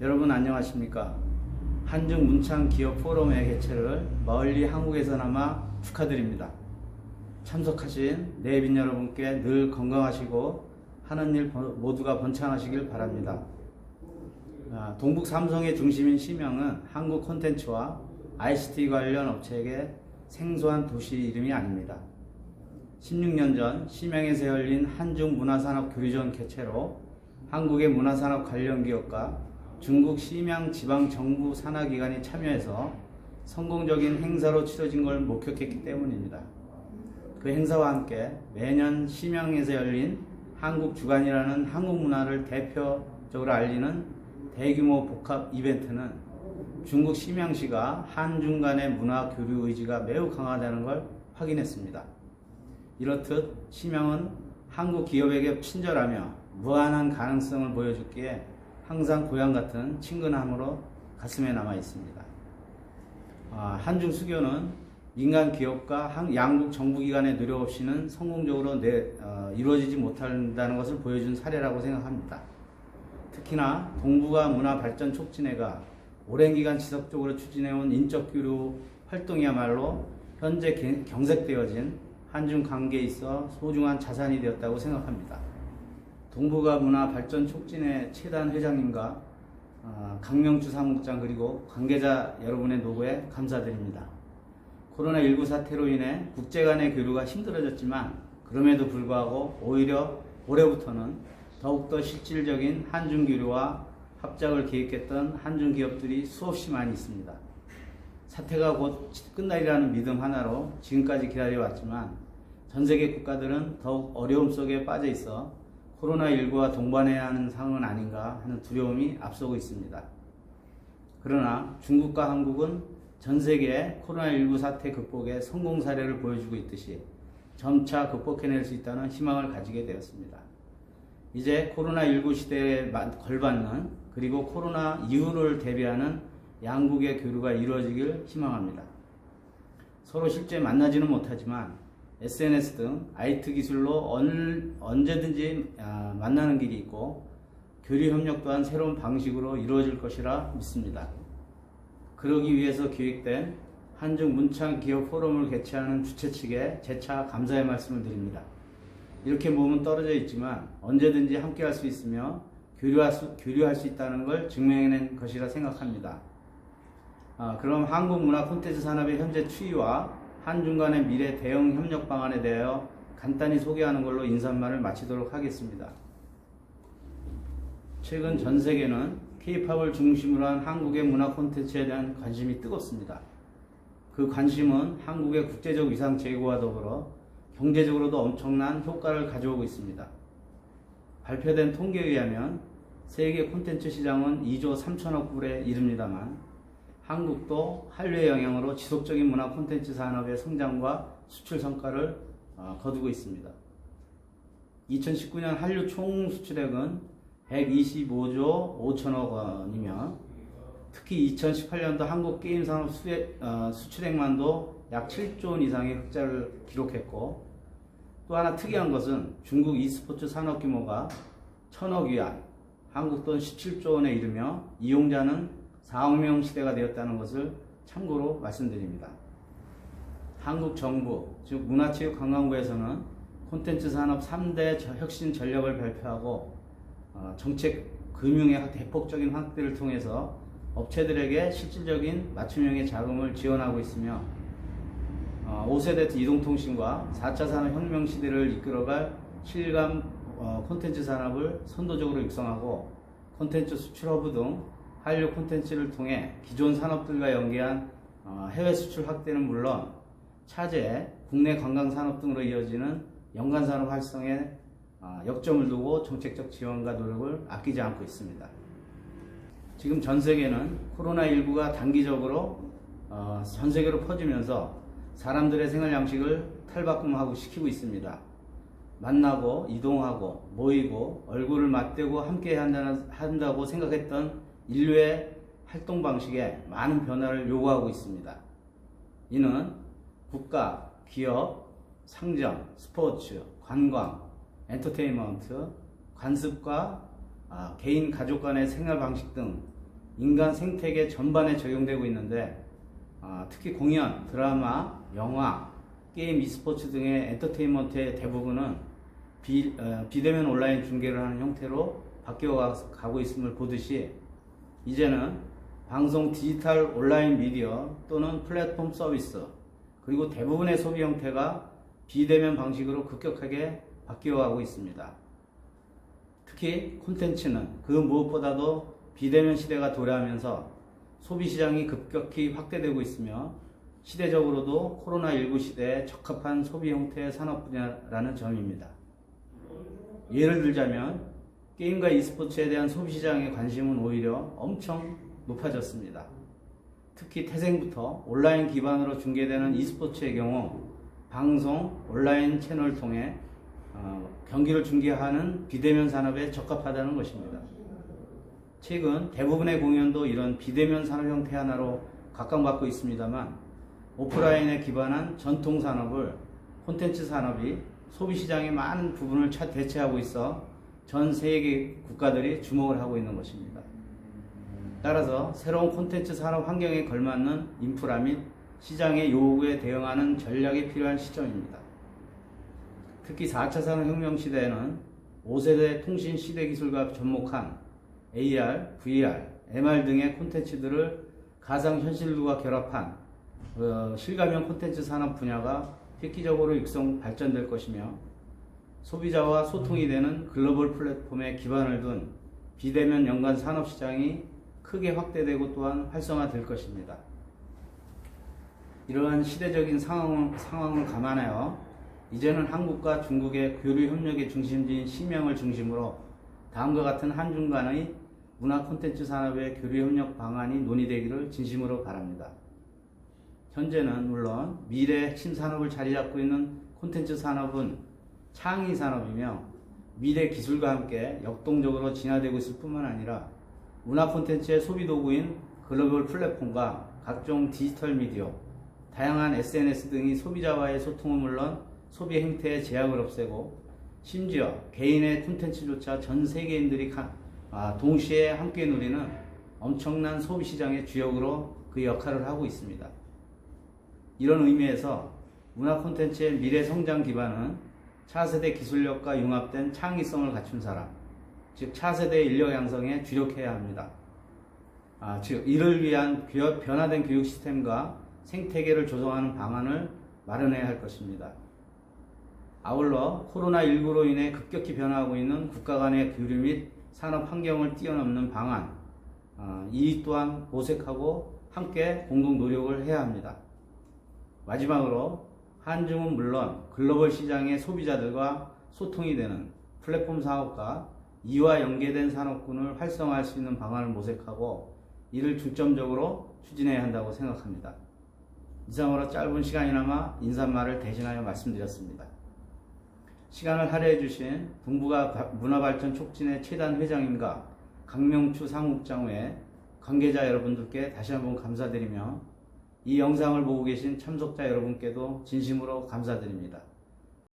여러분 안녕하십니까? 한중 문창 기업 포럼의 개최를 멀리 한국에서나마 축하드립니다. 참석하신 내빈 여러분께 늘 건강하시고 하는 일 번- 모두가 번창하시길 바랍니다. 아, 동북 삼성의 중심인 시명은 한국 콘텐츠와 ICT 관련 업체에게 생소한 도시 이름이 아닙니다. 16년 전 시명에서 열린 한중 문화산업 교류전 개최로 한국의 문화산업 관련 기업과 중국 시명 지방 정부 산하 기관이 참여해서 성공적인 행사로 치러진 걸 목격했기 때문입니다. 그 행사와 함께 매년 시명에서 열린 한국 주간이라는 한국 문화를 대표적으로 알리는 대규모 복합 이벤트는 중국 심양시가 한중 간의 문화 교류 의지가 매우 강하다는 걸 확인했습니다. 이렇듯 심양은 한국 기업에게 친절하며 무한한 가능성을 보여줬기에 항상 고향 같은 친근함으로 가슴에 남아 있습니다. 아, 한중 수교는 민간 기업과 한- 양국 정부 기관의 노력 없이는 성공적으로 내- 어, 이루어지지 못한다는 것을 보여준 사례라고 생각합니다. 특히나 동북아 문화 발전 촉진회가 오랜 기간 지속적으로 추진해온 인적 교류 활동이야말로 현재 개- 경색되어진 한중 관계에 있어 소중한 자산이 되었다고 생각합니다. 동북아 문화 발전 촉진회 최단 회장님과 어, 강명주 사무국장 그리고 관계자 여러분의 노고에 감사드립니다. 코로나19 사태로 인해 국제 간의 교류가 힘들어졌지만 그럼에도 불구하고 오히려 올해부터는 더욱더 실질적인 한중 교류와 합작을 계획했던 한중 기업들이 수없이 많이 있습니다. 사태가 곧 끝날이라는 믿음 하나로 지금까지 기다려왔지만 전 세계 국가들은 더욱 어려움 속에 빠져 있어 코로나19와 동반해야 하는 상황은 아닌가 하는 두려움이 앞서고 있습니다. 그러나 중국과 한국은 전 세계 코로나19 사태 극복의 성공 사례를 보여주고 있듯이 점차 극복해낼 수 있다는 희망을 가지게 되었습니다. 이제 코로나19 시대에 마- 걸맞는 그리고 코로나 이후를 대비하는 양국의 교류가 이루어지길 희망합니다. 서로 실제 만나지는 못하지만 SNS 등 IT 기술로 언, 언제든지 아, 만나는 길이 있고 교류 협력 또한 새로운 방식으로 이루어질 것이라 믿습니다. 그러기 위해서 기획된 한중 문창 기업 포럼을 개최하는 주최 측에 재차 감사의 말씀을 드립니다. 이렇게 몸은 떨어져 있지만 언제든지 함께 할 수 있으며 교류할 수, 교류할 수 있다는 걸 증명해낸 것이라 생각합니다. 아, 그럼 한국 문화 콘텐츠 산업의 현재 추이와 한중 간의 미래 대응 협력 방안에 대하여 간단히 소개하는 걸로 인사말을 마치도록 하겠습니다. 최근 전 세계는 K-팝을 중심으로 한 한국의 문화 콘텐츠에 대한 관심이 뜨겁습니다. 그 관심은 한국의 국제적 위상 제고와 더불어 경제적으로도 엄청난 효과를 가져오고 있습니다. 발표된 통계에 의하면 세계 콘텐츠 시장은 2조 3천억 불에 이릅니다만 한국도 한류의 영향으로 지속적인 문화 콘텐츠 산업의 성장과 수출 성과를 어, 거두고 있습니다. 2019년 한류 총 수출액은 125조 5천억 원이며 특히 2018년도 한국 게임 산업 수액, 어, 수출액만도 약 7조 원 이상의 흑자를 기록했고 또 하나 특이한 것은 중국 e스포츠 산업 규모가 천억 위안, 한국 돈 17조 원에 이르며 이용자는 4억 명 시대가 되었다는 것을 참고로 말씀드립니다. 한국 정부, 즉 문화체육관광부에서는 콘텐츠 산업 3대 저- 혁신 전략을 발표하고 어, 정책 금융의 대폭적인 확대를 통해서 업체들에게 실질적인 맞춤형의 자금을 지원하고 있으며 어, 5세대 이동통신과 4차 산업혁명 시대를 이끌어갈 실감 어, 콘텐츠 산업을 선도적으로 육성하고 콘텐츠 수출 허브 등 한류 콘텐츠를 통해 기존 산업들과 연계한 어, 해외 수출 확대는 물론 차제, 국내 관광 산업 등으로 이어지는 연간 산업 활성에 어, 역점을 두고 정책적 지원과 노력을 아끼지 않고 있습니다. 지금 전 세계는 코로나19가 단기적으로 어, 전 세계로 퍼지면서 사람들의 생활 양식을 탈바꿈하고 시키고 있습니다. 만나고 이동하고 모이고 얼굴을 맞대고 함께 한다고 생각했던 인류의 활동 방식에 많은 변화를 요구하고 있습니다. 이는 국가, 기업, 상점, 스포츠, 관광, 엔터테인먼트, 관습과 아, 개인 가족 간의 생활 방식 등 인간 생태계 전반에 적용되고 있는데 아, 특히 공연, 드라마, 영화, 게임, e스포츠 등의 엔터테인먼트의 대부분은 비, 어, 비대면 온라인 중계를 하는 형태로 바뀌어 가고 있음을 보듯이 이제는 방송 디지털 온라인 미디어 또는 플랫폼 서비스 그리고 대부분의 소비 형태가 비대면 방식으로 급격하게 바뀌어 가고 있습니다. 특히 콘텐츠는 그 무엇보다도 비대면 시대가 도래하면서 소비 시장이 급격히 확대되고 있으며 시대적으로도 코로나19 시대에 적합한 소비 형태의 산업 분야라는 점입니다. 예를 들자면 게임과 e스포츠에 대한 소비 시장의 관심은 오히려 엄청 높아졌습니다. 특히 태생부터 온라인 기반으로 중계되는 e스포츠의 경우 방송, 온라인 채널을 통해 어, 경기를 중계하는 비대면 산업에 적합하다는 것입니다. 최근 대부분의 공연도 이런 비대면 산업 형태 하나로 각광받고 있습니다만 오프라인에 기반한 전통 산업을 콘텐츠 산업이 소비 시장의 많은 부분을 차 대체하고 있어 전 세계 국가들이 주목을 하고 있는 것입니다. 따라서 새로운 콘텐츠 산업 환경에 걸맞는 인프라 및 시장의 요구에 대응하는 전략이 필요한 시점입니다. 특히 4차 산업혁명 시대에는 5세대 통신 시대 기술과 접목한 AR, VR, MR 등의 콘텐츠들을 가상현실과 결합한 어, 실감형 콘텐츠 산업 분야가 획기적으로 육성 발전될 것이며 소비자와 소통이 되는 글로벌 플랫폼에 기반을 둔 비대면 연관 산업 시장이 크게 확대되고 또한 활성화될 것입니다. 이러한 시대적인 상황, 상황을 감안하여 이제는 한국과 중국의 교류 협력의 중심지인 심양을 중심으로 다음과 같은 한중 간의 문화 콘텐츠 산업의 교류 협력 방안이 논의되기를 진심으로 바랍니다. 현재는 물론 미래 핵심 산업을 자리 잡고 있는 콘텐츠 산업은 창의 산업이며 미래 기술과 함께 역동적으로 진화되고 있을 뿐만 아니라 문화 콘텐츠의 소비 도구인 글로벌 플랫폼과 각종 디지털 미디어, 다양한 SNS 등이 소비자와의 소통은 물론 소비 행태의 제약을 없애고 심지어 개인의 콘텐츠조차 전 세계인들이 아, 동시에 함께 누리는 엄청난 소비 시장의 주역으로 그 역할을 하고 있습니다. 이런 의미에서 문화 콘텐츠의 미래 성장 기반은 차세대 기술력과 융합된 창의성을 갖춘 사람, 즉 차세대 인력 양성에 주력해야 합니다. 아, 즉 이를 위한 변화된 교육 시스템과 생태계를 조성하는 방안을 마련해야 할 것입니다. 아울러 코로나19로 인해 급격히 변화하고 있는 국가 간의 교류 및 산업 환경을 뛰어넘는 방안, 아, 이 또한 모색하고 함께 공동 노력을 해야 합니다. 마지막으로 한중은 물론 글로벌 시장의 소비자들과 소통이 되는 플랫폼 사업과 이와 연계된 산업군을 활성화할 수 있는 방안을 모색하고 이를 중점적으로 추진해야 한다고 생각합니다. 이상으로 짧은 시간이나마 인사말을 대신하여 말씀드렸습니다. 시간을 할애해 주신 동북아 문화발전 촉진의 최단 회장님과 강명추 상국장 외 관계자 여러분들께 다시 한번 감사드리며 이 영상을 보고 계신 참석자 여러분께도 진심으로 감사드립니다.